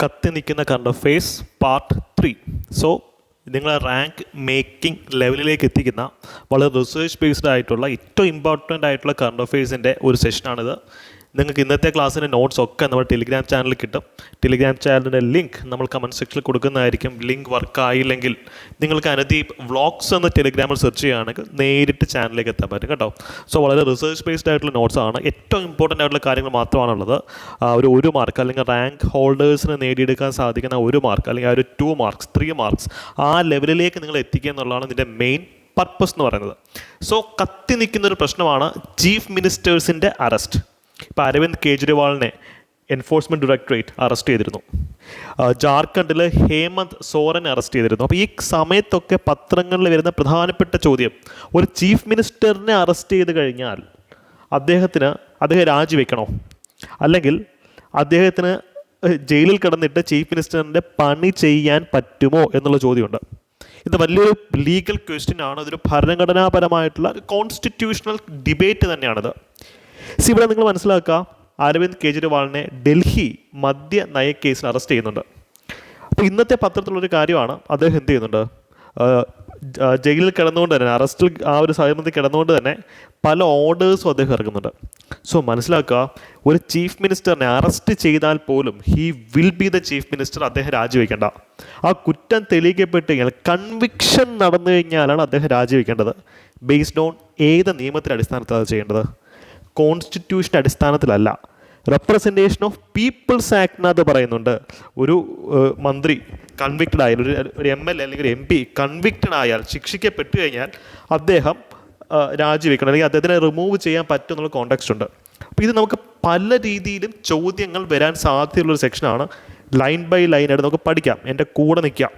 കത്തി നിൽക്കുന്ന current affairs part three so നിങ്ങളെ റാങ്ക് മേക്കിംഗ് ലെവലിലേക്ക് എത്തിക്കുന്ന വളരെ റിസർച്ച് ബേസ്ഡ് ആയിട്ടുള്ള ഏറ്റവും ഇമ്പോർട്ടന്റ് ആയിട്ടുള്ള കറണ്ട് അഫെയർസിന്റെ ഒരു സെഷനാണിത് നിങ്ങൾക്ക് ഇന്നത്തെ ക്ലാസ്സിന്റെ നോട്ട്സ് ഒക്കെ നമ്മുടെ ടെലിഗ്രാം ചാനലിൽ കിട്ടും. ടെലിഗ്രാം ചാനലിന്റെ ലിങ്ക് നമ്മൾ കമന്റ് സെക്ഷനിൽ കൊടുക്കുന്നതായിരിക്കും. ലിങ്ക് വർക്ക് ആയില്ലെങ്കിൽ നിങ്ങൾക്ക് അനദീപ് വ്ളോഗ്സ് എന്ന ടെലിഗ്രാമിൽ സെർച്ച് ചെയ്യുകയാണെങ്കിൽ നേരിട്ട് ചാനലിലേക്ക് എത്താൻ പറ്റും കേട്ടോ. സോ വളരെ റിസർച്ച് ബേസ്ഡ് ആയിട്ടുള്ള നോട്ട്സ് ആണ്. ഏറ്റവും ഇമ്പോർട്ടന്റ് ആയിട്ടുള്ള കാര്യങ്ങൾ മാത്രമാണുള്ളത്. ഒരു ഒരു മാർക്ക് അല്ലെങ്കിൽ റാങ്ക് ഹോൾഡേഴ്സിന് നേടിയെടുക്കാൻ സാധിക്കുന്ന ഒരു മാർക്ക് അല്ലെങ്കിൽ ആ ഒരു ടു മാർക്സ് ത്രീ മാർക്സ് ആ ലെവലിലേക്ക് നിങ്ങൾ എത്തിക്കുക എന്നുള്ളതാണ് ഇതിന്റെ മെയിൻ പർപ്പസ് എന്ന് പറയുന്നത്. സോ കത്തി നിൽക്കുന്ന ഒരു പ്രശ്നമാണ് ചീഫ് മിനിസ്റ്റേഴ്സിന്റെ അറസ്റ്റ് ഇപ്പോൾ അരവിന്ദ് കെജ്രിവാളിനെ എൻഫോഴ്സ്മെന്റ് ഡയറക്ടറേറ്റ് അറസ്റ്റ് ചെയ്തിരുന്നു. ജാർഖണ്ഡിൽ ഹേമന്ത് സോറനെ അറസ്റ്റ് ചെയ്തിരുന്നു. അപ്പോൾ ഈ സമയത്തൊക്കെ പത്രങ്ങളിൽ വരുന്ന പ്രധാനപ്പെട്ട ചോദ്യം ഒരു ചീഫ് മിനിസ്റ്ററിനെ അറസ്റ്റ് ചെയ്ത് കഴിഞ്ഞാൽ അദ്ദേഹത്തിന് അദ്ദേഹം രാജിവെക്കണോ? അല്ലെങ്കിൽ അദ്ദേഹത്തിന് ജയിലിൽ കിടന്നിട്ട് ചീഫ് മിനിസ്റ്ററിന്റെ പണി ചെയ്യാൻ പറ്റുമോ എന്നുള്ള ചോദ്യമുണ്ട്. ഇത് വലിയൊരു ലീഗൽ ക്വസ്റ്റ്യൻ ആണ്. അതൊരു ഭരണഘടനാപരമായിട്ടുള്ള കോൺസ്റ്റിറ്റ്യൂഷണൽ ഡിബേറ്റ് തന്നെയാണിത്. സി ഇവിടെ നിങ്ങൾ മനസ്സിലാക്കുക. അരവിന്ദ് കെജ്രിവാളിനെ ഡൽഹി മദ്യ കേസിൽ അറസ്റ്റ് ചെയ്യുന്നുണ്ട്. അപ്പോൾ ഇന്നത്തെ പത്രത്തിലുള്ളൊരു കാര്യമാണ്. അദ്ദേഹം എന്ത് ചെയ്യുന്നുണ്ട്? ജയിലിൽ കിടന്നുകൊണ്ട് തന്നെ അറസ്റ്റിൽ ആ ഒരു സാഹചര്യത്തിൽ കിടന്നുകൊണ്ട് തന്നെ പല ഓർഡേഴ്സും അദ്ദേഹം ഇറക്കുന്നുണ്ട്. സോ മനസ്സിലാക്കുക ഒരു ചീഫ് മിനിസ്റ്ററിനെ അറസ്റ്റ് ചെയ്താൽ പോലും he will be the chief minister അദ്ദേഹം രാജിവെക്കേണ്ട. ആ കുറ്റം തെളിയിക്കപ്പെട്ട് കഴിഞ്ഞാൽ കൺവിക്ഷൻ നടന്നു കഴിഞ്ഞാലാണ് അദ്ദേഹം രാജിവെക്കേണ്ടത്. ബേസ്ഡ് ഓൺ ഏത് നിയമത്തിന്റെ അടിസ്ഥാനത്തിലാണ് ചെയ്യേണ്ടത്? കോൺസ്റ്റിറ്റ്യൂഷൻ അടിസ്ഥാനത്തിലല്ല. റെപ്രസെന്റേഷൻ ഓഫ് പീപ്പിൾസ് ആക്ട് ആക്ടിനകത്ത് പറയുന്നുണ്ട്. ഒരു മന്ത്രി കൺവിക്റ്റഡ് ആയാൽ ഒരു ഒരു എം എൽ എ അല്ലെങ്കിൽ ഒരു എം പി കൺവിക്റ്റഡ് ആയാൽ ശിക്ഷിക്കപ്പെട്ടു കഴിഞ്ഞാൽ അദ്ദേഹം രാജിവെക്കണം. അല്ലെങ്കിൽ അദ്ദേഹത്തിനെ റിമൂവ് ചെയ്യാൻ പറ്റും എന്നുള്ള കോണ്ടാക്സ്റ്റ് ഉണ്ട്. അപ്പോൾ ഇത് നമുക്ക് പല രീതിയിലും ചോദ്യങ്ങൾ വരാൻ സാധ്യതയുള്ളൊരു സെക്ഷനാണ് ലൈൻ ബൈ ലൈൻ ആയിട്ട് നമുക്ക് പഠിക്കാം. എന്റെ കൂടെ നിൽക്കാം.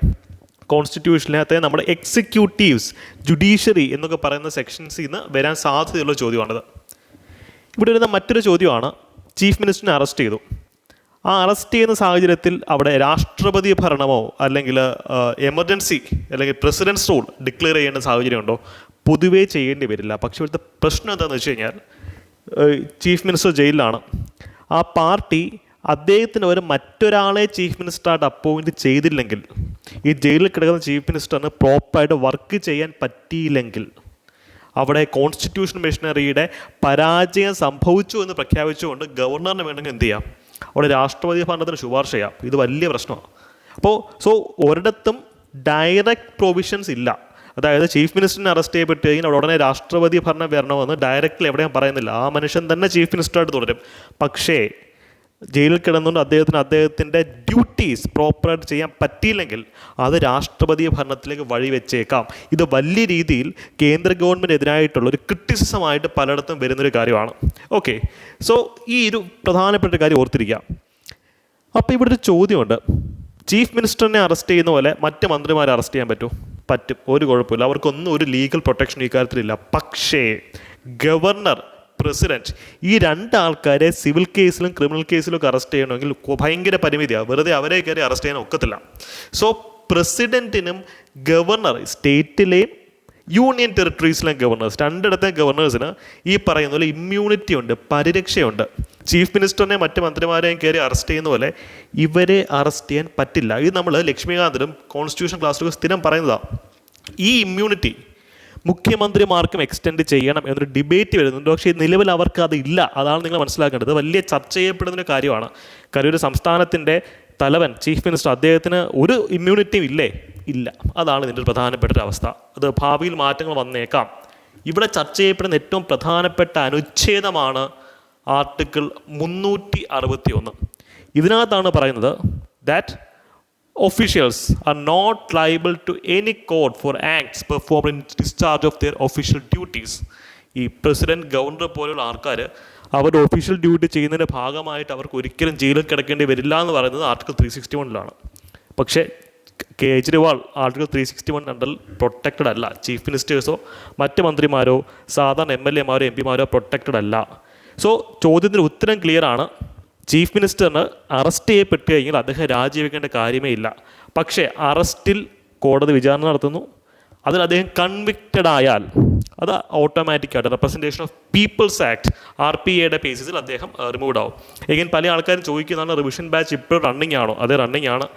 കോൺസ്റ്റിറ്റ്യൂഷനകത്തെ നമ്മുടെ എക്സിക്യൂട്ടീവ്സ് ജുഡീഷ്യറി എന്നൊക്കെ പറയുന്ന സെക്ഷൻസിൽ നിന്ന് വരാൻ സാധ്യതയുള്ള ചോദ്യമാണിത്. ഇവിടെ വരുന്ന മറ്റൊരു ചോദ്യമാണ്. ചീഫ് മിനിസ്റ്ററിനെ അറസ്റ്റ് ചെയ്തു. ആ അറസ്റ്റ് ചെയ്യുന്ന സാഹചര്യത്തിൽ അവിടെ രാഷ്ട്രപതി ഭരണമോ അല്ലെങ്കിൽ എമർജൻസി അല്ലെങ്കിൽ പ്രസിഡൻസ് റൂൾ ഡിക്ലെയർ ചെയ്യേണ്ട സാഹചര്യമുണ്ടോ? പൊതുവേ ചെയ്യേണ്ടി വരില്ല. പക്ഷേ ഇവിടുത്തെ പ്രശ്നം എന്താണെന്ന് വെച്ച് കഴിഞ്ഞാൽ ചീഫ് മിനിസ്റ്റർ ജയിലിലാണ്. ആ പാർട്ടി അദ്ദേഹത്തിന് ഒരു മറ്റൊരാളെ ചീഫ് മിനിസ്റ്ററായിട്ട് അപ്പോയിന്റ് ചെയ്തില്ലെങ്കിൽ ഈ ജയിലിൽ കിടക്കുന്ന ചീഫ് മിനിസ്റ്ററിന് പ്രോപ്പറായിട്ട് വർക്ക് ചെയ്യാൻ പറ്റിയില്ലെങ്കിൽ അവിടെ കോൺസ്റ്റിറ്റ്യൂഷൻ മെഷീനറിയുടെ പരാജയം സംഭവിച്ചു എന്ന് പ്രഖ്യാപിച്ചുകൊണ്ട് ഗവർണറിന് വേണമെങ്കിൽ എന്ത് ചെയ്യാം? അവിടെ രാഷ്ട്രപതി ഭരണത്തിന് ശുപാർശ ചെയ്യാം. ഇത് വലിയ പ്രശ്നമാണ്. അപ്പോൾ സോ ഒരിടത്തും ഡയറക്റ്റ് പ്രൊവിഷൻസ് ഇല്ല. അതായത് ചീഫ് മിനിസ്റ്ററിനെ അറസ്റ്റ് ചെയ്യപ്പെട്ട് കഴിഞ്ഞാൽ അവിടെ ഉടനെ രാഷ്ട്രപതി ഭരണം വരണമെന്ന് ഡയറക്റ്റ്ലി എവിടെയും പറയുന്നില്ല. ആ മനുഷ്യൻ തന്നെ ചീഫ് മിനിസ്റ്ററായിട്ട് തുടരും. പക്ഷേ ജയിലിൽ കിടന്നുകൊണ്ട് അദ്ദേഹത്തിന് അദ്ദേഹത്തിന്റെ ഡ്യൂട്ടീസ് പ്രോപ്പറായിട്ട് ചെയ്യാൻ പറ്റിയില്ലെങ്കിൽ അത് രാഷ്ട്രപതി ഭരണത്തിലേക്ക് വഴിവെച്ചേക്കാം ഇത് വലിയ രീതിയിൽ കേന്ദ്ര ഗവൺമെന്റിനെതിരായിട്ടുള്ള ഒരു ക്രിറ്റിസിസമായിട്ട് പലയിടത്തും വരുന്നൊരു കാര്യമാണ്. ഓക്കെ സോ ഈ ഒരു പ്രധാനപ്പെട്ട കാര്യം ഓർത്തിരിക്കാം അപ്പോൾ ഇവിടെ ഒരു ചോദ്യമുണ്ട്. ചീഫ് മിനിസ്റ്ററിനെ അറസ്റ്റ് ചെയ്യുന്ന പോലെ മറ്റ് മന്ത്രിമാരെ അറസ്റ്റ് ചെയ്യാൻ പറ്റുമോ പറ്റും. ഒരു കുഴപ്പമില്ല. അവർക്കൊന്നും ഒരു ലീഗൽ പ്രൊട്ടക്ഷൻ ഈ കാര്യത്തിലില്ല. പക്ഷേ ഗവർണർ പ്രസിഡന്റ് ഈ രണ്ട് ആൾക്കാരെ സിവിൽ കേസിലും ക്രിമിനൽ കേസിലും ഒക്കെ അറസ്റ്റ് ചെയ്യണമെങ്കിൽ ഭയങ്കര പരിമിതിയാണ് വെറുതെ അവരെ കയറി അറസ്റ്റ് ചെയ്യാൻ ഒക്കത്തില്ല. സോ പ്രസിഡന്റിനും ഗവർണർ സ്റ്റേറ്റിലെയും യൂണിയൻ ടെറിട്ടറീസിലെ ഗവർണേഴ്സ് രണ്ടിടത്തെ ഗവർണേഴ്സിന് ഈ പറയുന്ന പോലെ ഇമ്മ്യൂണിറ്റി ഉണ്ട് പരിരക്ഷയുണ്ട്. ചീഫ് മിനിസ്റ്ററിനെ മറ്റ് മന്ത്രിമാരെയും കയറി അറസ്റ്റ് ചെയ്യുന്ന പോലെ ഇവരെ അറസ്റ്റ് ചെയ്യാൻ പറ്റില്ല. ഇത് നമ്മൾ ലക്ഷ്മികാന്തനും കോൺസ്റ്റിറ്റ്യൂഷൻ ക്ലാസ്സിലൊക്കെ സ്ഥിരം പറയുന്നതാണ് ഈ ഇമ്മ്യൂണിറ്റി മുഖ്യമന്ത്രിമാർക്കും എക്സ്റ്റെൻഡ് ചെയ്യണം എന്നൊരു ഡിബേറ്റ് വരുന്നുണ്ട്. പക്ഷേ നിലവിൽ അവർക്ക് അത് ഇല്ല. അതാണ് നിങ്ങൾ മനസ്സിലാക്കേണ്ടത്. വലിയ ചർച്ച ചെയ്യപ്പെടുന്ന കാര്യമാണ്. കാര്യം ഒരു സംസ്ഥാനത്തിന്റെ തലവൻ ചീഫ് മിനിസ്റ്റർ അദ്ദേഹത്തിന് ഒരു ഇമ്മ്യൂണിറ്റിയും ഇല്ലേ? ഇല്ല. അതാണ് ഇതിന്റെ ഒരു പ്രധാനപ്പെട്ട ഒരു അവസ്ഥ. അത് ഭാവിയിൽ മാറ്റങ്ങൾ വന്നേക്കാം. ഇവിടെ ചർച്ച ചെയ്യപ്പെടുന്ന ഏറ്റവും പ്രധാനപ്പെട്ട അനുച്ഛേദമാണ് ആർട്ടിക്കിൾ മുന്നൂറ്റി അറുപത്തി ഒന്ന് ഇതിനകത്താണ് പറയുന്നത് that officials are not liable to any court for acts performed in discharge of their official duties. ഈ പ്രസിഡന്റ് ഗവർണർ പോലെയുള്ള ആൾക്കാർ അവരുടെ ഒഫീഷ്യൽ ഡ്യൂട്ടി ചെയ്യുന്നതിന്റെ ഭാഗമായിട്ട് അവർക്ക് ഒരിക്കലും ജയിലിൽ കിടക്കേണ്ടി വരില്ല എന്ന് പറയുന്നത് ആർട്ടിക്കിൾ ത്രീ സിക്സ്റ്റി വണ്ണിലാണ് പക്ഷേ Kejriwal article three sixty one അണ്ടറിൽ പ്രൊട്ടക്റ്റഡ് അല്ല. ചീഫ് മിനിസ്റ്റേഴ്സോ മറ്റ് മന്ത്രിമാരോ സാധാരണ എം എൽ എമാരോ എം പിമാരോ പ്രൊട്ടക്റ്റഡ് അല്ല. സോ ചോദ്യത്തിന് ഉത്തരം ക്ലിയർ ആണ്. ചീഫ് മിനിസ്റ്ററിന് അറസ്റ്റ് ചെയ്യപ്പെട്ട് കഴിഞ്ഞാൽ അദ്ദേഹം രാജിവെക്കേണ്ട കാര്യമേ ഇല്ല. പക്ഷേ അറസ്റ്റിൽ കോടതി വിചാരണ നടത്തുന്നു. അതിൽ അദ്ദേഹം കൺവിക്റ്റഡ് ആയാൽ അത് ഓട്ടോമാറ്റിക്കായിട്ട് representation of people's act R P എയുടെ ബേസിസിൽ അദ്ദേഹം റിമൂവ് ആവും. എങ്കിൽ പല ആൾക്കാരും ചോദിക്കുന്നതാണ് റിവിഷൻ ബാച്ച് ഇപ്പോൾ റണ്ണിങ് ആണോ? അതേ റണ്ണിങ് ആണ്.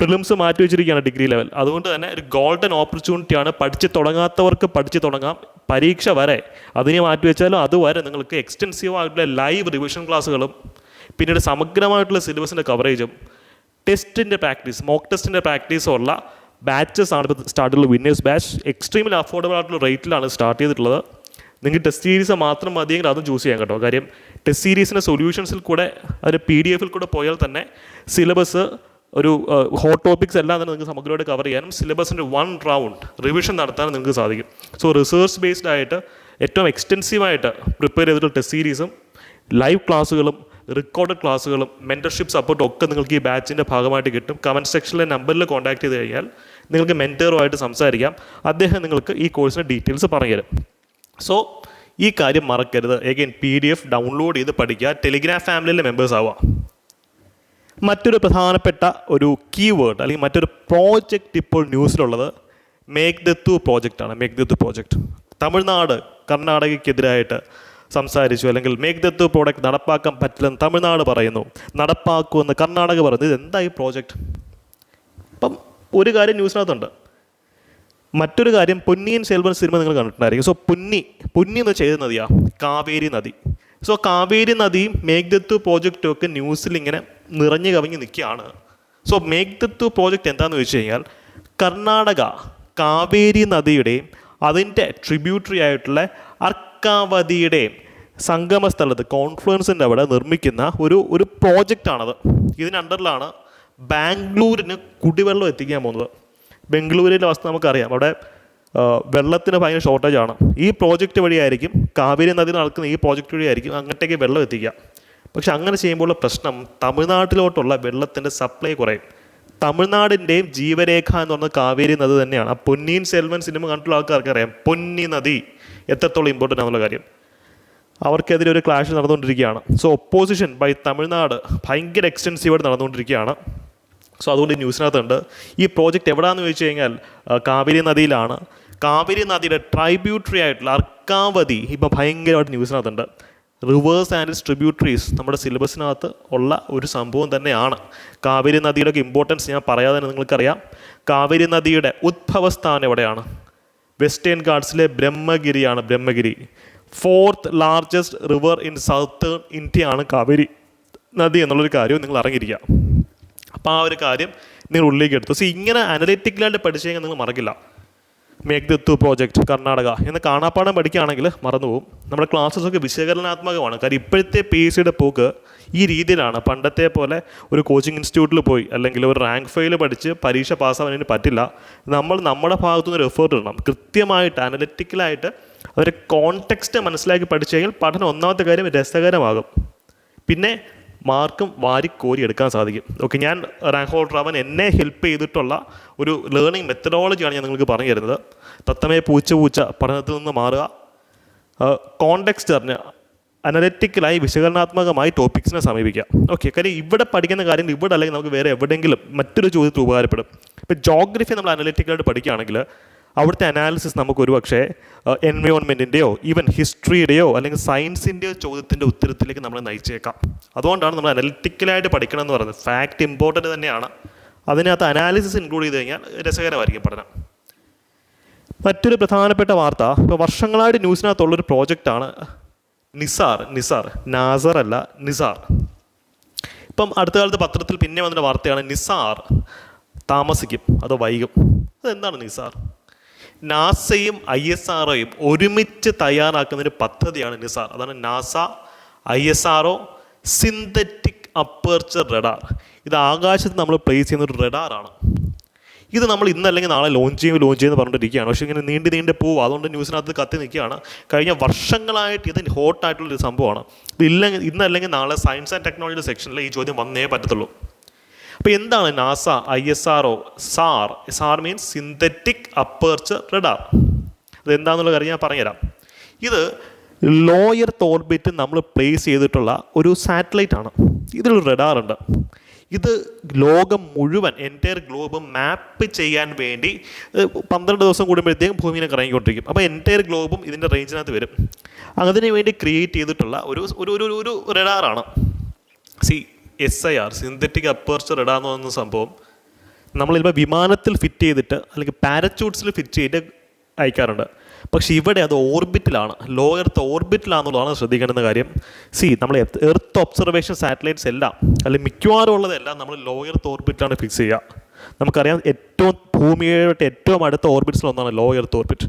പ്രിലിംസ് മാറ്റി വെച്ചിരിക്കുകയാണ് ഡിഗ്രി ലെവൽ അതുകൊണ്ട് തന്നെ ഒരു ഗോൾഡൻ ഓപ്പർച്യൂണിറ്റിയാണ് പഠിച്ച് തുടങ്ങാത്തവർക്ക് പഠിച്ച് തുടങ്ങാം. പരീക്ഷ വരെ അതിനെ മാറ്റി വെച്ചാലും അതുവരെ നിങ്ങൾക്ക് എക്സ്റ്റെൻസീവ് ആയിട്ടുള്ള ലൈവ് റിവിഷൻ ക്ലാസ്സുകളും പിന്നീട് സമഗ്രമായിട്ടുള്ള സിലബസിന്റെ കവറേജും ടെസ്റ്റിന്റെ പ്രാക്ടീസ് മോക്ക് ടെസ്റ്റിന്റെ പ്രാക്ടീസും ഉള്ള ബാച്ചസ് ആണ് ഇപ്പോൾ സ്റ്റാർട്ട് ചെയ്തുള്ള വിന്നേഴ്സ് ബാച്ച് എക്സ്ട്രീമിൽ അഫോർഡബിൾ ആയിട്ടുള്ള റേറ്റിലാണ് സ്റ്റാർട്ട് ചെയ്തിട്ടുള്ളത്. നിങ്ങൾക്ക് ടെസ്റ്റ് സീരീസ് മാത്രം മതിയെങ്കിൽ അതും ചൂസ് ചെയ്യാൻ കേട്ടോ. കാര്യം ടെസ്റ്റ് സീരീസിന്റെ സൊല്യൂഷൻസിൽ കൂടെ അത് പി ഡി എഫിൽ കൂടെ പോയാൽ തന്നെ സിലബസ് ഒരു ഹോട്ട് ടോപ്പിക്സ് എല്ലാം തന്നെ നിങ്ങൾക്ക് സമഗ്രമായിട്ട് കവർ ചെയ്യാനും സിലബസിന്റെ വൺ റൗണ്ട് റിവിഷൻ നടത്താനും നിങ്ങൾക്ക് സാധിക്കും. സോ റിസേർച്ച് ബേസ്ഡ് ആയിട്ട് ഏറ്റവും എക്സ്റ്റെൻസീവായിട്ട് പ്രിപ്പയർ ചെയ്തിട്ടുള്ള ടെസ്റ്റ് സീരീസും ലൈവ് ക്ലാസ്സുകളും റെക്കോർഡഡ് ക്ലാസ്സുകളും മെന്റർഷിപ്പ് സപ്പോർട്ടും ഒക്കെ നിങ്ങൾക്ക് ഈ ബാച്ചിന്റെ ഭാഗമായിട്ട് കിട്ടും. കമന്റ് സെക്ഷനിലെ നമ്പറിൽ കോൺടാക്ട് ചെയ്ത് കഴിഞ്ഞാൽ നിങ്ങൾക്ക് മെന്ററുമായിട്ട് സംസാരിക്കാം. അദ്ദേഹം നിങ്ങൾക്ക് ഈ കോഴ്സിന്റെ ഡീറ്റെയിൽസ് പറഞ്ഞുതരും. സോ ഈ കാര്യം മറക്കരുത്. Again P D F download ചെയ്ത് പഠിക്കുക. ടെലിഗ്രാം ഫാമിലിയിലെ മെമ്പേഴ്സ് ആവുക. മറ്റൊരു പ്രധാനപ്പെട്ട ഒരു കീവേഡ് അല്ലെങ്കിൽ മറ്റൊരു പ്രോജക്റ്റ് ഇപ്പോൾ ന്യൂസിലുള്ളത് മേക്ക് ദത്തു പ്രോജക്റ്റാണ് മേക്ക് ദത്തു പ്രോജക്റ്റ് തമിഴ്നാട് കർണാടകയ്ക്കെതിരായിട്ട് സംസാരിച്ചു. അല്ലെങ്കിൽ മേക്ക് ദത്തു പ്രോഡക്റ്റ് നടപ്പാക്കാൻ പറ്റില്ലെന്ന് തമിഴ്നാട് പറയുന്നു. നടപ്പാക്കുമെന്ന് കർണാടക പറയുന്നു. ഇത് എന്താ ഈ പ്രോജക്റ്റ് അപ്പം ഒരു കാര്യം ന്യൂസിനകത്തുണ്ട്. മറ്റൊരു കാര്യം പൊന്നിയൻ സെൽവൻ സിനിമ നിങ്ങൾ കണ്ടിട്ടുണ്ടായിരിക്കും. സോ പൊന്നി പൊന്നി എന്ന് ചെയ്ത നദിയാ കാവേരി നദി. സോ കാവേരി നദിയും മേഘ്ദത്തു പ്രോജക്റ്റും ഒക്കെ ന്യൂസിൽ ഇങ്ങനെ നിറഞ്ഞു കവിഞ്ഞ് നിൽക്കുകയാണ്. സോ മേഘ്ദത്തു പ്രോജക്റ്റ് എന്താണെന്ന് വെച്ച് കഴിഞ്ഞാൽ കർണാടക കാവേരി നദിയുടെയും അതിന്റെ ട്രിബ്യൂട്ടറി ആയിട്ടുള്ള അർക്കാവതിയുടെയും സംഗമ സ്ഥലത്ത് കോൺഫ്ലുവൻസിന്റെ അവിടെ നിർമ്മിക്കുന്ന ഒരു ഒരു പ്രോജക്റ്റാണത് ഇതിന്റെ അണ്ടറിലാണ് ബാംഗ്ലൂരിന് കുടിവെള്ളം എത്തിക്കാൻ പോകുന്നത്. ബംഗളൂരിലെ അവസ്ഥ നമുക്കറിയാം. അവിടെ വെള്ളത്തിന് ഭയങ്കര ഷോർട്ടേജ് ആണ് ഈ പ്രോജക്റ്റ് വഴിയായിരിക്കും കാവേരി നദി നടക്കുന്ന ഈ പ്രോജക്റ്റ് വഴിയായിരിക്കും അങ്ങോട്ടേക്ക് വെള്ളം എത്തിക്കുക. പക്ഷെ അങ്ങനെ ചെയ്യുമ്പോഴുള്ള പ്രശ്നം തമിഴ്നാട്ടിലോട്ടുള്ള വെള്ളത്തിന്റെ സപ്ലൈ കുറയും. തമിഴ്നാടിന്റെയും ജീവരേഖ എന്ന് പറഞ്ഞ കാവേരി നദി തന്നെയാണ്. ആ പൊന്നിയിൻ സെൽവൻ സിനിമ കണ്ടിട്ടുള്ള ആൾക്കാർക്ക് അറിയാം പൊന്നി നദി. എത്രത്തോളം ഇമ്പോർട്ടന്റ് ആണെന്നുള്ള കാര്യം. അവർക്കെതിരെ ഒരു ക്ലാഷ് നടന്നുകൊണ്ടിരിക്കുകയാണ്. സോ ഒപ്പോസിഷൻ ബൈ തമിഴ്നാട് ഭയങ്കര എക്സ്റ്റൻസീവായിട്ട് നടന്നുകൊണ്ടിരിക്കുകയാണ്. സോ അതുകൊണ്ട് ന്യൂസിനകത്തുണ്ട്. ഈ പ്രോജക്റ്റ് എവിടെയാണെന്ന് ചോദിച്ചു കഴിഞ്ഞാൽ കാവേരി നദിയിലാണ്. കാവേരി നദിയുടെ ട്രൈബ്യൂട്ടറി ആയിട്ടുള്ള അർക്കാവതി ഇപ്പോൾ ഭയങ്കരമായിട്ട് ന്യൂസിനകത്തുണ്ട്. റിവേഴ്സ് ആൻഡ് ഇറ്റ്സ് ട്രിബ്യൂട്ടറീസ് നമ്മുടെ സിലബസിനകത്ത് ഉള്ള ഒരു സംഭവം തന്നെയാണ്. കാവേരി നദിയുടെ ഇമ്പോർട്ടൻസ് ഞാൻ പറയാതെ തന്നെ നിങ്ങൾക്കറിയാം. കാവേരി നദിയുടെ ഉദ്ഭവസ്ഥാനം എവിടെയാണ്? വെസ്റ്റേൺ ഗാർഡ്സിലെ ബ്രഹ്മഗിരിയാണ് Brahmagiri. Fourth largest river in southern ആണ് കാവേരി നദി എന്നുള്ളൊരു കാര്യം നിങ്ങൾ അറിഞ്ഞിരിക്കുക അപ്പോൾ ആ ഒരു കാര്യം നിങ്ങൾ ഉള്ളിലേക്ക് എടുത്തു. സോ ഇങ്ങനെ അനലിറ്റിക്കലായിട്ട് പഠിച്ചു കഴിഞ്ഞാൽ നിങ്ങൾ മറക്കില്ല. മേഘ്ദത്തു പ്രോജക്റ്റ് കർണാടക എന്ന് കാണാപ്പാടം പഠിക്കുകയാണെങ്കിൽ മറന്നുപോകും. നമ്മുടെ ക്ലാസ്സസൊക്കെ വിശകലനാത്മകമാണ്. കാര്യം ഇപ്പോഴത്തെ പി എസ് സിയുടെ പോക്ക് ഈ രീതിയിലാണ്. പണ്ടത്തെ പോലെ ഒരു കോച്ചിങ് ഇൻസ്റ്റിറ്റ്യൂട്ടിൽ പോയി അല്ലെങ്കിൽ ഒരു റാങ്ക് ഫെയിൽ പഠിച്ച് പരീക്ഷ പാസ്സാവാൻ പറ്റില്ല. നമ്മൾ നമ്മുടെ ഭാഗത്തുനിന്ന് ഒരു എഫേർട്ട് ഇടണം. കൃത്യമായിട്ട് അനലറ്റിക്കലായിട്ട് അവരെ കോൺടെക്സ്റ്റ് മനസ്സിലാക്കി പഠിച്ചു കഴിഞ്ഞാൽ പഠനം ഒന്നാമത്തെ കാര്യം രസകരമാകും. പിന്നെ മാർക്കും വാരി കോരി എടുക്കാൻ സാധിക്കും. ഓക്കെ ഞാൻ റാങ്ക് ഹോൾഡർ ആവാൻ എന്നെ ഹെൽപ്പ് ചെയ്തിട്ടുള്ള ഒരു ലേണിംഗ് മെത്തഡോളജിയാണ് ഞാൻ നിങ്ങൾക്ക് പറഞ്ഞു തരുന്നത്. തത്തമേ പൂച്ച പൂച്ച പഠനത്തിൽ നിന്ന് മാറുക. കോണ്ടെക്സ്റ്റ് അറിഞ്ഞ് അനലറ്റിക്കലായി വിശകലനാത്മകമായി ടോപ്പിക്സിനെ സമീപിക്കുക. ഓക്കെ കാര്യം ഇവിടെ പഠിക്കുന്ന കാര്യങ്ങൾ ഇവിടെ അല്ലെങ്കിൽ നമുക്ക് വേറെ എവിടെയെങ്കിലും മറ്റൊരു ചോദ്യത്തിൽ ഉപകാരപ്പെടും. ഇപ്പോൾ ജോഗ്രഫി നമ്മൾ അനലറ്റിക്കലായിട്ട് പഠിക്കുകയാണെങ്കിൽ അവിടുത്തെ അനാലിസിസ് നമുക്ക് ഒരുപക്ഷേ എൻവയോൺമെന്റിന്റെയോ ഈവൻ ഹിസ്റ്ററിയുടെയോ അല്ലെങ്കിൽ സയൻസിന്റെയോ ചോദ്യത്തിന്റെ ഉത്തരത്തിലേക്ക് നമ്മൾ നയിച്ചേക്കാം. അതുകൊണ്ടാണ് നമ്മൾ അനലിറ്റിക്കലായിട്ട് പഠിക്കണം എന്ന് പറയുന്നത്. ഫാക്റ്റ് ഇമ്പോർട്ടന്റ് തന്നെയാണ്. അതിനകത്ത് അനാലിസിസ് ഇൻക്ലൂഡ് ചെയ്ത് കഴിഞ്ഞാൽ രസകരമായിരിക്കും പഠനം. മറ്റൊരു പ്രധാനപ്പെട്ട വാർത്ത ഇപ്പോൾ വർഷങ്ങളായിട്ട് ന്യൂസിനകത്തുള്ളൊരു പ്രോജക്റ്റാണ് നിസാർ നിസാർ നാസർ അല്ല നിസാർ. ഇപ്പം അടുത്ത കാലത്ത് പത്രത്തിൽ പിന്നെ വന്നൊരു വാർത്തയാണ് നിസാർ താമസിക്കും അതോ വൈകും. അതെന്താണ് നിസാർ? നാസയും ഐ എസ് ആർഒയും ഒരുമിച്ച് തയ്യാറാക്കുന്ന ഒരു പദ്ധതിയാണ് നിസാർ. അതാണ് NASA I S R O synthetic aperture radar. ഇത് ആകാശത്ത് നമ്മൾ പ്ലേസ് ചെയ്യുന്ന ഒരു റഡാറാണ്. ഇത് നമ്മൾ ഇന്നല്ലെങ്കിൽ നാളെ ലോഞ്ച് ചെയ്യും ലോഞ്ച് ചെയ്യുമെന്ന് പറഞ്ഞിരിക്കുകയാണ് പക്ഷേ ഇങ്ങനെ നീണ്ടു നീണ്ടു പോകും അതുകൊണ്ട് ന്യൂസിനകത്ത് കത്തി നിൽക്കുകയാണ്. കഴിഞ്ഞ വർഷങ്ങളായിട്ട് ഇത് ഹോട്ടായിട്ടുള്ളൊരു സംഭവമാണ്. ഇത് ഇല്ലെങ്കിൽ ഇന്നല്ലെങ്കിൽ നാളെ സയൻസ് ആൻഡ് ടെക്നോളജി സെക്ഷനിൽ ഈ ചോദ്യം വന്നേ പറ്റത്തുള്ളൂ. അപ്പോൾ എന്താണ് NASA I S R O SAR? SAR means synthetic aperture radar അതെന്താണെന്നുള്ള കാര്യം ഞാൻ പറഞ്ഞുതരാം. ഇത് ലോയർ ഓർബിറ്റ് നമ്മൾ പ്ലേസ് ചെയ്തിട്ടുള്ള ഒരു സാറ്റലൈറ്റ് ആണ്. ഇതിലൊരു ഉണ്ട്. ഇത് ലോകം മുഴുവൻ എന്റയർ ഗ്ലോബ് മാപ്പ് ചെയ്യാൻ വേണ്ടി പന്ത്രണ്ട് ദിവസം കൂടുമ്പോഴത്തേക്കും ഭൂമിനെ കറങ്ങിക്കൊണ്ടിരിക്കും. അപ്പോൾ എന്റയർ ഗ്ലോബും ഇതിന്റെ റേഞ്ചിനകത്ത് വരും. അതിനു വേണ്ടി ക്രിയേറ്റ് ചെയ്തിട്ടുള്ള ഒരു ഒരു ഒരു റെഡാറാണ് C S I R synthetic aperture ഇടാന്ന് പറയുന്ന സംഭവം നമ്മൾ ഇപ്പോൾ വിമാനത്തിൽ ഫിറ്റ് ചെയ്തിട്ട് അല്ലെങ്കിൽ പാരച്യൂട്ട്സിൽ ഫിറ്റ് ചെയ്തിട്ട് അയക്കാറുണ്ട്. പക്ഷേ ഇവിടെ അത് ഓർബിറ്റിലാണ് ലോ എർത്ത് ഓർബിറ്റിലാണെന്നുള്ളതാണ് ശ്രദ്ധിക്കേണ്ടുന്ന കാര്യം. സി നമ്മൾ എർത്ത് ഒബ്സർവേഷൻ സാറ്റലൈറ്റ്സ് എല്ലാം അല്ലെങ്കിൽ മിക്കവാറും ഉള്ളതെല്ലാം നമ്മൾ ലോ എർത്ത് ഓർബിറ്റിലാണ് ഫിക്സ് ചെയ്യുക. നമുക്കറിയാം ഏറ്റവും ഭൂമിയായിട്ട് ഏറ്റവും അടുത്ത ഓർബിറ്റ്സിൽ ഒന്നാണ് low earth orbit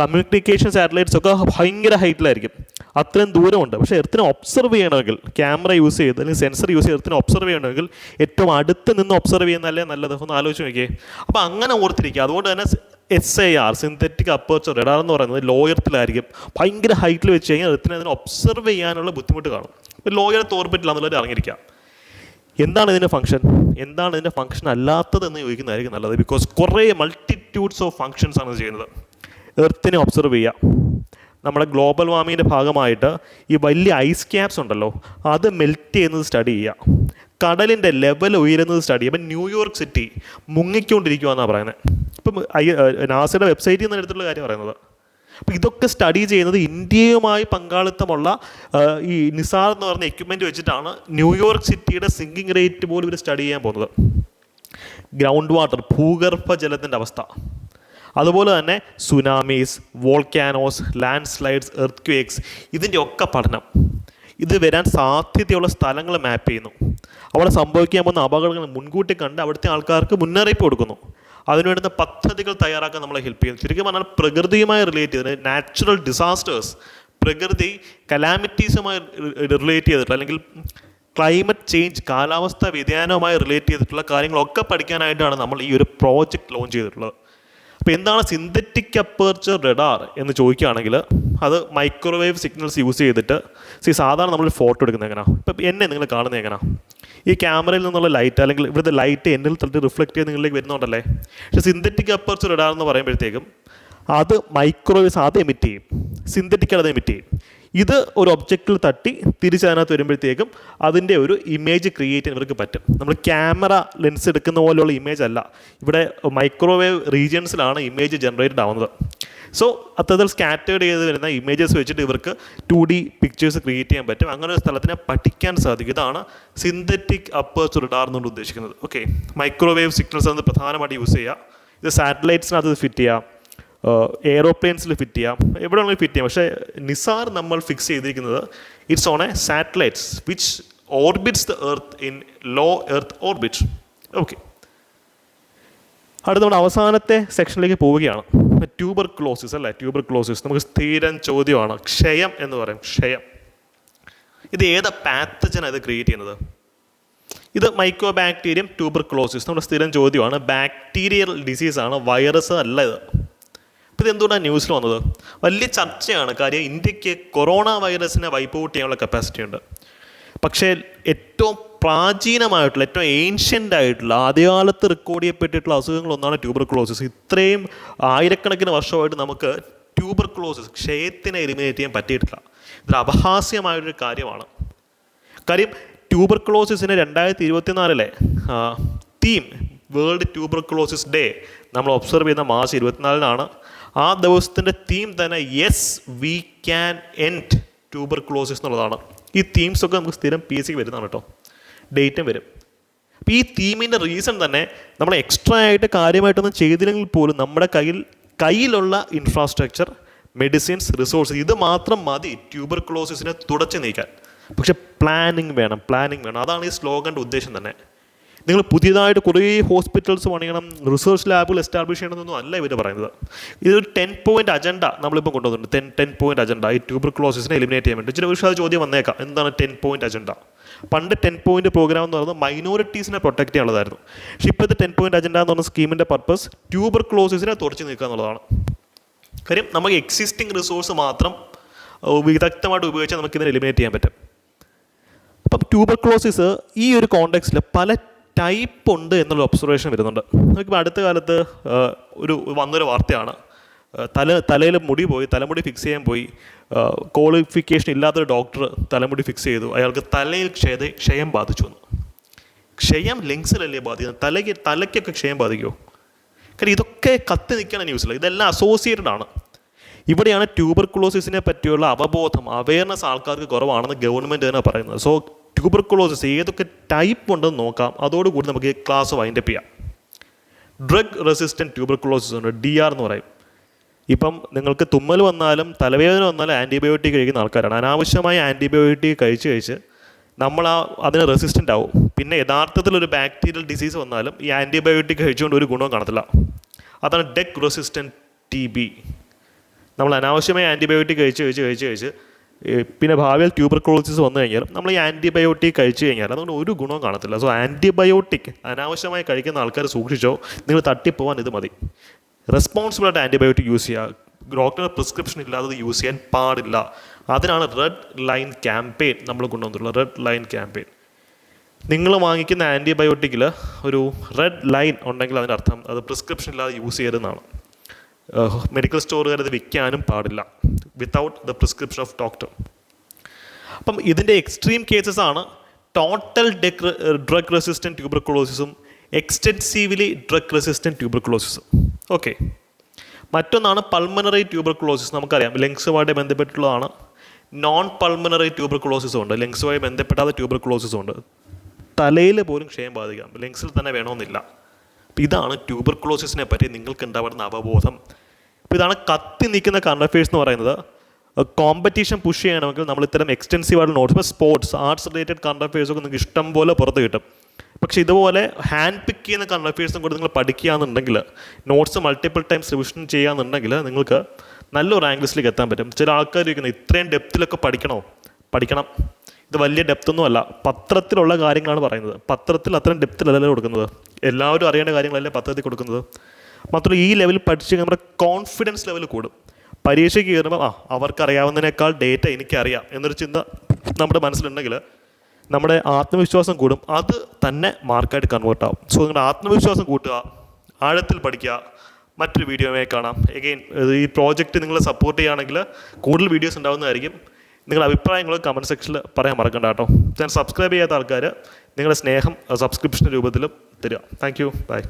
communication satellites ഒക്കെ ഭയങ്കര ഹൈറ്റിലായിരിക്കും അത്രയും ദൂരമുണ്ട്. പക്ഷേ എർത്തിനെ ഒബ്സർവ് ചെയ്യണമെങ്കിൽ ക്യാമറ യൂസ് ചെയ്ത് അല്ലെങ്കിൽ സെൻസർ യൂസ് ചെയ്ത് എർത്തിനെ ഒബ്സർവ് ചെയ്യണമെങ്കിൽ ഏറ്റവും അടുത്ത് നിന്ന് ഒബ്സർവ് ചെയ്യുന്നതല്ലേ നല്ലത്? ഒന്ന് ആലോചിച്ച് നോക്കിയേ. അപ്പോൾ അങ്ങനെ ഓർത്തിരിക്കുക. അതുകൊണ്ട് തന്നെ S I R synthetic aperture radar എന്ന് പറയുന്നത് ലോയർത്തിലായിരിക്കും ഭയങ്കര ഹൈറ്റിൽ വെച്ച് കഴിഞ്ഞാൽ എർത്തിനെ അതിനെ ഒബ്സർവ് ചെയ്യാനുള്ള ബുദ്ധിമുട്ട് കാണും. ലോയർ തോർപ്പറ്റില്ല എന്നുള്ളവർ അറിഞ്ഞിരിക്കാം എന്താണ് ഇതിന്റെ ഫംഗ്ഷൻ എന്താണ് ഇതിന്റെ ഫംഗ്ഷൻ അല്ലാത്തതെന്ന് ചോദിക്കുന്നതായിരിക്കും നല്ലത്. ബിക്കോസ് കുറേ മൾട്ടിറ്റ്യൂഡ്സ് ഓഫ് ഫംഗ്ഷൻസ് ആണ് ചെയ്യുന്നത്. എർത്തിനെ ഒബ്സർവ് ചെയ്യുക നമ്മുടെ ഗ്ലോബൽ വാർമിങ്ങിന്റെ ഭാഗമായിട്ട് ഈ വലിയ ഐസ് ക്യാപ്സ് ഉണ്ടല്ലോ അത് മെൽറ്റ് ചെയ്യുന്നത് സ്റ്റഡി ചെയ്യുക കടലിന്റെ ലെവൽ ഉയരുന്നത് സ്റ്റഡി ചെയ്യുക ഇപ്പം ന്യൂയോർക്ക് സിറ്റി മുങ്ങിക്കൊണ്ടിരിക്കുകയെന്നാണ് പറയുന്നത് ഇപ്പം ഐ നാസയുടെ വെബ്സൈറ്റിൽ നിന്ന് എടുത്തിട്ടുള്ള കാര്യം പറയുന്നത്. അപ്പോൾ ഇതൊക്കെ സ്റ്റഡി ചെയ്യുന്നത് ഇന്ത്യയുമായി പങ്കാളിത്തമുള്ള ഈ നിസാർ എന്ന് പറഞ്ഞ എക്യുപ്മെന്റ് വെച്ചിട്ടാണ് ന്യൂയോർക്ക് സിറ്റിയുടെ സിങ്കിങ് റേറ്റ് പോലും ഇവർ സ്റ്റഡി ചെയ്യാൻ പോകുന്നത്. ഗ്രൗണ്ട് വാട്ടർ ഭൂഗർഭ ജലത്തിന്റെ അവസ്ഥ. അതുപോലെ തന്നെ tsunamis volcanoes landslides earthquakes ഇതിന്റെ ഒക്കെ പഠനം. ഇത് വരാൻ സാധ്യതയുള്ള സ്ഥലങ്ങൾ മാപ്പ് ചെയ്യുന്നു. അവിടെ സംഭവിക്കാൻ പോകുന്ന അപകടങ്ങൾ മുൻകൂട്ടി കണ്ട് അവിടുത്തെ ആൾക്കാർക്ക് മുന്നറിയിപ്പ് കൊടുക്കുന്നു. അതിനുവേണ്ടുന്ന പദ്ധതികൾ തയ്യാറാക്കാൻ നമ്മളെ ഹെൽപ്പ് ചെയ്യുന്നു. ശരിക്കും പറഞ്ഞാൽ പ്രകൃതിയുമായി റിലേറ്റ് ചെയ്ത് നാച്ചുറൽ ഡിസാസ്റ്റേഴ്സ് പ്രകൃതി കലാമിറ്റീസുമായി റിലേറ്റ് ചെയ്തിട്ടുള്ള അല്ലെങ്കിൽ ക്ലൈമറ്റ് ചേഞ്ച് കാലാവസ്ഥാ വ്യതിയാനവുമായി റിലേറ്റ് ചെയ്തിട്ടുള്ള കാര്യങ്ങളൊക്കെ പഠിക്കാനായിട്ടാണ് നമ്മൾ ഈ ഒരു പ്രോജക്റ്റ് ലോഞ്ച് ചെയ്തിട്ടുള്ളത്. അപ്പോൾ എന്താണ് സിന്തറ്റിക് അപ്പേർച്ചർ റഡാർ എന്ന് ചോദിക്കുകയാണെങ്കിൽ അത് മൈക്രോവേവ് സിഗ്നൽസ് യൂസ് ചെയ്തിട്ട് സി സാധാരണ നമ്മൾ ഫോട്ടോ എടുക്കുന്നത് എങ്ങനെയാണ് ഇപ്പം എന്നെ നിങ്ങൾ കാണുന്നത് എങ്ങനെയാണ് ഈ ക്യാമറയിൽ നിന്നുള്ള ലൈറ്റ് അല്ലെങ്കിൽ ഇവിടുത്തെ ലൈറ്റ് എന്നിൽ തട്ടി റിഫ്ലക്റ്റ് ചെയ്ത് നിങ്ങളിലേക്ക് വരുന്നുണ്ടല്ലേ പക്ഷേ സിന്തറ്റിക് അപ്പേർച്ചർ റഡാർ എന്ന് പറയുമ്പോഴത്തേക്കും അത് മൈക്രോവേവ്സ് അത് എമിറ്റ് ചെയ്യും. സിന്തറ്റിക് അത് എമിറ്റ് ചെയ്യും. ഇത് ഒരു ഒബ്ജക്റ്റിൽ തട്ടി തിരിച്ചതിനകത്ത് വരുമ്പോഴത്തേക്കും അതിന്റെ ഒരു ഇമേജ് ക്രിയേറ്റ് ചെയ്യാൻ ഇവർക്ക് പറ്റും. നമ്മൾ ക്യാമറ ലെൻസ് എടുക്കുന്ന പോലെയുള്ള ഇമേജ് അല്ല. ഇവിടെ മൈക്രോവേവ് റീജിയൻസിലാണ് ഇമേജ് ജനറേറ്റഡ് ആവുന്നത്. സോ അത്തരത്തിൽ സ്കാറ്റേഡ് ചെയ്ത് വരുന്ന ഇമേജസ് വെച്ചിട്ട് ഇവർക്ക് ടു ഡി പിക്ചേഴ്സ് ക്രിയേറ്റ് ചെയ്യാൻ പറ്റും. അങ്ങനെ ഒരു സ്ഥലത്തിനെ പഠിക്കാൻ സാധിക്കും. ഇതാണ് സിന്തറ്റിക് അപ്പേഴ്സ് റഡാർ എന്നുകൊണ്ട് ഉദ്ദേശിക്കുന്നത്. ഓക്കെ മൈക്രോവേവ് സിഗ്നൽസ് ആണ് പ്രധാനമായിട്ട് യൂസ് ചെയ്യുക. ഇത് സാറ്റലൈറ്റ്സിനകത്ത് ഫിറ്റ് ചെയ്യാം എയറോപ്ലെയിൻസിൽ ഫിറ്റ് ചെയ്യാം. എവിടെ വേണമെങ്കിലും ഫിറ്റ് ചെയ്യാം. പക്ഷേ നിസാർ നമ്മൾ ഫിക്സ് ചെയ്തിരിക്കുന്നത് it's on a satellites which orbits the earth in low earth orbit okay അടുത്ത നമ്മുടെ അവസാനത്തെ സെക്ഷനിലേക്ക് പോവുകയാണ്. ട്യൂബർ ക്ലോസിസ് അല്ലേ? ട്യൂബർ ക്ലോസിസ് നമുക്ക് സ്ഥിരം ചോദ്യമാണ്. ക്ഷയം എന്ന് പറയും. ക്ഷയം. ഇത് ഏതാ പാത്തജനാണ് ഇത് ക്രിയേറ്റ് ചെയ്യുന്നത്? ഇത് മൈക്രോ ബാക്ടീരിയം ട്യൂബർ ക്ലോസിസ് നമ്മുടെ സ്ഥിരം ചോദ്യമാണ്. ബാക്ടീരിയൽ ഡിസീസാണ് വൈറസ് അല്ല ഇത്. ഇത് എന്തുകൊണ്ടാണ് ന്യൂസിൽ വന്നത്? വലിയ ചർച്ചയാണ്. കാര്യം ഇന്ത്യയ്ക്ക് കൊറോണ വൈറസിനെ വൈപ്പ് ഔട്ട് ചെയ്യാനുള്ള കപ്പാസിറ്റി ഉണ്ട്. പക്ഷേ ഏറ്റവും പ്രാചീനമായിട്ടുള്ള ഏറ്റവും ഏൻഷ്യന്റ് ആയിട്ടുള്ള ആദ്യകാലത്ത് റെക്കോർഡ് ചെയ്യപ്പെട്ടിട്ടുള്ള അസുഖങ്ങളൊന്നാണ് ട്യൂബർ ക്ലോസിസ് ഇത്രയും ആയിരക്കണക്കിന് വർഷമായിട്ട് നമുക്ക് ട്യൂബർ ക്ലോസിസ് ക്ഷയത്തിനെ എലിമിനേറ്റ് ചെയ്യാൻ പറ്റിയിട്ടില്ല. ഇതൊരു അപഹാസ്യമായൊരു കാര്യമാണ്. കാര്യം ട്യൂബർ ക്ലോസിസിന് രണ്ടായിരത്തി ഇരുപത്തിനാലിലെ theme world tuberculosis day നമ്മൾ ഒബ്സർവ് ചെയ്യുന്ന മാർച്ച് ഇരുപത്തിനാലിനാണ്. ആ ദിവസത്തിന്റെ തീം തന്നെ yes we can end tuberculosis എന്നുള്ളതാണ്. ഈ തീംസൊക്കെ നമുക്ക് സ്ഥിരം പി എസ് സിക്ക് വരുന്നതാണ് കേട്ടോ. ഡേറ്റും വരും. അപ്പോൾ ഈ തീമിന്റെ റീസൺ തന്നെ നമ്മൾ എക്സ്ട്രാ ആയിട്ട് കാര്യമായിട്ടൊന്നും ചെയ്തില്ലെങ്കിൽ പോലും നമ്മുടെ കയ്യിൽ കയ്യിലുള്ള ഇൻഫ്രാസ്ട്രക്ചർ മെഡിസിൻസ് റിസോഴ്സസ് ഇത് മാത്രം മതി ട്യൂബർ ക്ലോസിസിനെ തുടച്ചു നീക്കാൻ. പക്ഷെ പ്ലാനിങ് വേണം പ്ലാനിങ് വേണം. അതാണ് ഈ സ്ലോഗന്റെ ഉദ്ദേശം തന്നെ. നിങ്ങൾ പുതിയതായിട്ട് കുറേ ഹോസ്പിറ്റൽസ് പണിയണം റിസർച്ച് ലാബുകൾ എസ്റ്റാബ്ലിഷ് ചെയ്യണമെന്നൊന്നും അല്ല ഇവർ പറയുന്നത്. ഇതൊരു ടെൻ പോയിന്റ് അജണ്ട നമ്മളിപ്പോൾ കൊണ്ടുവന്നിട്ടുണ്ട്. Ten ten point agenda. ഈ ട്യൂബർ ക്ലോസിസിനെ എലിമിനേറ്റ് ചെയ്യാൻ വേണ്ടി. ചില അത് ചോദ്യം വന്നേക്കാം. എന്താണ് ടെൻ പോയിന്റ് അജണ്ട? പണ്ട് ടെൻ പോയിന്റ് പ്രോഗ്രാം എന്ന് പറയുന്നത് മൈനോറിറ്റീസിനെ പ്രൊട്ടക്ട് ചെയ്യാനുള്ളതായിരുന്നു പക്ഷേ ഇപ്പോഴത്തെ ടെൻ പോയിന്റ് അജണ്ട എന്ന് പറഞ്ഞ സ്കീമിന്റെ പർപ്പസ് ട്യൂബർ ക്ലോസിസിനെ തുറച്ചു നിൽക്കുക എന്നുള്ളതാണ്. കാര്യം നമുക്ക് എക്സിസ്റ്റിംഗ് റിസോഴ്സ് മാത്രം വിദഗ്ധമായിട്ട് ഉപയോഗിച്ചാൽ നമുക്ക് ഇതിനെ എലിമിനേറ്റ് ചെയ്യാൻ പറ്റും. അപ്പം ട്യൂബർ ക്ലോസിസ് ഈ ഒരു കോണ്ടെക്സ്റ്റിൽ പല ടൈപ്പ് ഉണ്ട് എന്നുള്ള ഒബ്സർവേഷൻ വരുന്നുണ്ട്. നമുക്കിപ്പോൾ അടുത്ത കാലത്ത് ഒരു വന്നൊരു വാർത്തയാണ്. തല തലയിൽ മുടി പോയി തലമുടി ഫിക്സ് ചെയ്യാൻ പോയി. ക്വാളിഫിക്കേഷൻ ഇല്ലാത്തൊരു ഡോക്ടർ തലമുടി ഫിക്സ് ചെയ്തു. അയാൾക്ക് തലയിൽ ക്ഷയത ക്ഷയം ബാധിച്ചു വന്നു ക്ഷയം ലിങ്സിലല്ലേ ബാധിക്കുന്നത്? തലയ്ക്ക് തലയ്ക്കൊക്കെ ക്ഷയം ബാധിക്കുമോ കാരണം ഇതൊക്കെ കത്തി നിൽക്കുന്ന ന്യൂസിൽ ഇതെല്ലാം അസോസിയേറ്റഡ് ആണ്. ഇവിടെയാണ് ട്യൂബർകുലോസിസിനെ പറ്റിയുള്ള അവബോധം അവയർനെസ് ആൾക്കാർക്ക് കുറവാണെന്ന് ഗവൺമെന്റ് തന്നെ പറയുന്നത്. സോ ട്യൂബർകുലോസിസ് ഏതൊക്കെ ടൈപ്പ് ഉണ്ടെന്ന് നോക്കാം. അതോടുകൂടി നമുക്ക് ക്ലാസ് വൈൻഡപ്പ് ചെയ്യാം. ഡ്രഗ് റെസിസ്റ്റന്റ് ട്യൂബർക്കുലോസിസ് ഉണ്ട്. ഡി ആർ എന്ന് പറയും. ഇപ്പം നിങ്ങൾക്ക് തുമ്മൽ വന്നാലും തലവേദന വന്നാലും ആന്റിബയോട്ടിക് കഴിക്കുന്ന ആൾക്കാരാണ്. അനാവശ്യമായ ആന്റിബയോട്ടിക് കഴിച്ച് കഴിച്ച് നമ്മൾ ആ അതിന് റെസിസ്റ്റന്റ് ആവും. പിന്നെ യഥാർത്ഥത്തിൽ ഒരു ബാക്ടീരിയൽ ഡിസീസ് വന്നാലും ഈ ആന്റിബയോട്ടിക് കഴിച്ചുകൊണ്ട് ഒരു ഗുണവും കാണത്തില്ല. അതാണ് ഡെക് റെസിസ്റ്റന്റ് ടി ബി നമ്മൾ അനാവശ്യമായ ആന്റിബയോട്ടിക് കഴിച്ച് കഴിച്ച് കഴിച്ച് കഴിച്ച് പിന്നെ ഭാവിയിൽ ട്യൂബർക്ലോസിസ് വന്നു കഴിഞ്ഞാൽ നമ്മൾ ഈ ആന്റിബയോട്ടിക് കഴിച്ചു കഴിഞ്ഞാൽ അതുകൊണ്ട് ഒരു ഗുണവും കാണത്തില്ല. സോ ആന്റിബയോട്ടിക് അനാവശ്യമായി കഴിക്കുന്ന ആൾക്കാർ സൂക്ഷിച്ചോ നിങ്ങൾ തട്ടിപ്പോവാൻ ഇത് മതി. റെസ്പോൺസിബിളായിട്ട് ആന്റിബയോട്ടിക് യൂസ് ചെയ്യുക. ഡോക്ടറുടെ പ്രിസ്ക്രിപ്ഷൻ ഇല്ലാതെ യൂസ് ചെയ്യാൻ പാടില്ല. അതിനാണ് റെഡ് ലൈൻ ക്യാമ്പയിൻ നമ്മൾ കൊണ്ടുവന്നിട്ടുള്ളത്. റെഡ് ലൈൻ ക്യാമ്പയിൻ നിങ്ങൾ വാങ്ങിക്കുന്ന ആന്റിബയോട്ടിക്കിൽ ഒരു റെഡ് ലൈൻ ഉണ്ടെങ്കിൽ അതിന്റെ അർത്ഥം അത് പ്രിസ്ക്രിപ്ഷൻ ഇല്ലാതെ യൂസ് ചെയ്യരുതെന്നാണ്. മെഡിക്കൽ സ്റ്റോറുകാർ അത് വിൽക്കാനും പാടില്ല. Without the prescription of doctor അപ്പം ഇതിന്റെ എക്സ്ട്രീം കേസസ് ആണ് ടോട്ടൽ ഡ്രഗ് റെസിസ്റ്റന്റ് ട്യൂബർക്കുളോസിസും എക്സ്റ്റെൻസീവ്ലി ഡ്രഗ് റെസിസ്റ്റന്റ് ട്യൂബർക്കുളോസിസും ഓക്കെ മറ്റൊന്നാണ് പൾമനറി ട്യൂബർക്കുളോസിസ് നമുക്കറിയാം. ലങ്സുമായിട്ട് ബന്ധപ്പെട്ടുള്ളതാണ് നോൺ പൾമനറി ട്യൂബർക്കുളോസിസും ഉണ്ട്. ലങ്സുമായി ബന്ധപ്പെടാത്ത ട്യൂബർക്കുളോസിസും ഉണ്ട്. തലയിൽ പോലും ക്ഷയം ബാധിക്കാം. ലങ്സിൽ തന്നെ വേണമെന്നില്ല. ഇതാണ് ട്യൂബർക്കുളോസിസിനെ പറ്റി നിങ്ങൾക്ക് ഉണ്ടാവുന്ന അവബോധം. അപ്പോൾ ഇതാണ് കത്തി നിൽക്കുന്ന കറണ്ട് എന്ന് പറയുന്നത്. കോമ്പറ്റീഷൻ പുഷ് ചെയ്യണമെങ്കിൽ നമ്മൾ ഇത്തരം എക്സ്റ്റെൻസീവ് ആയിട്ടുള്ള നോട്ട്സ് ഇപ്പോൾ സ്പോർട്സ് ആർട്സ് റിലേറ്റഡ് കറണ്ട് ഒക്കെ നിങ്ങൾക്ക് ഇഷ്ടം പോലെ പുറത്ത് കിട്ടും. പക്ഷേ ഇതുപോലെ ഹാൻഡ് പിക്ക് ചെയ്യുന്ന കറണ്ട് അഫയേഴ്സും കൂടി നിങ്ങൾ പഠിക്കുകയാണെന്നുണ്ടെങ്കിൽ നോട്ട്സ് മൾട്ടിപ്പിൾ ടൈംസ് റിവിഷൻ ചെയ്യാന്നുണ്ടെങ്കിൽ നിങ്ങൾക്ക് നല്ലൊരു ലിസ്റ്റിലേക്ക് എത്താൻ പറ്റും. ചില ആൾക്കാർ ഇരിക്കുന്നത് ഇത്രയും ഡെപ്തിലൊക്കെ പഠിക്കണോ? പഠിക്കണം. ഇത് വലിയ ഡെപ്തൊന്നും അല്ല. പത്രത്തിലുള്ള കാര്യങ്ങളാണ് പറയുന്നത്. പത്രത്തിൽ അത്രയും ഡെപ്തിലല്ലല്ലോ കൊടുക്കുന്നത്. എല്ലാവരും അറിയേണ്ട കാര്യങ്ങളല്ലേ പത്രത്തിൽ കൊടുക്കുന്നത്? മാത്രമല്ല ഈ ലെവലിൽ പഠിച്ച് നമ്മുടെ കോൺഫിഡൻസ് ലെവൽ കൂടും. പരീക്ഷയ്ക്ക് കയറുമ്പോൾ ആ അവർക്കറിയാവുന്നതിനേക്കാൾ ഡേറ്റ എനിക്കറിയാം എന്നൊരു ചിന്ത നമ്മുടെ മനസ്സിലുണ്ടെങ്കിൽ നമ്മുടെ ആത്മവിശ്വാസം കൂടും. അത് തന്നെ മാർക്കായിട്ട് കൺവേർട്ട് ആവും. സോ നിങ്ങളുടെ ആത്മവിശ്വാസം കൂട്ടുക ആഴത്തിൽ പഠിക്കുക. മറ്റൊരു വീഡിയോയുമായി കാണാം. എഗെയിൻ ഈ പ്രോജക്റ്റ് നിങ്ങളെ സപ്പോർട്ട് ചെയ്യുകയാണെങ്കിൽ കൂടുതൽ വീഡിയോസ് ഉണ്ടാകുന്നതായിരിക്കും നിങ്ങളുടെ അഭിപ്രായങ്ങൾ കമന്റ് സെക്ഷനിൽ പറയാൻ മറക്കണ്ട കേട്ടോ. ഞാൻ സബ്സ്ക്രൈബ് ചെയ്യാത്ത ആൾക്കാർ നിങ്ങളുടെ സ്നേഹം സബ്സ്ക്രിപ്ഷൻ രൂപത്തിലും തരിക താങ്ക് യു ബൈ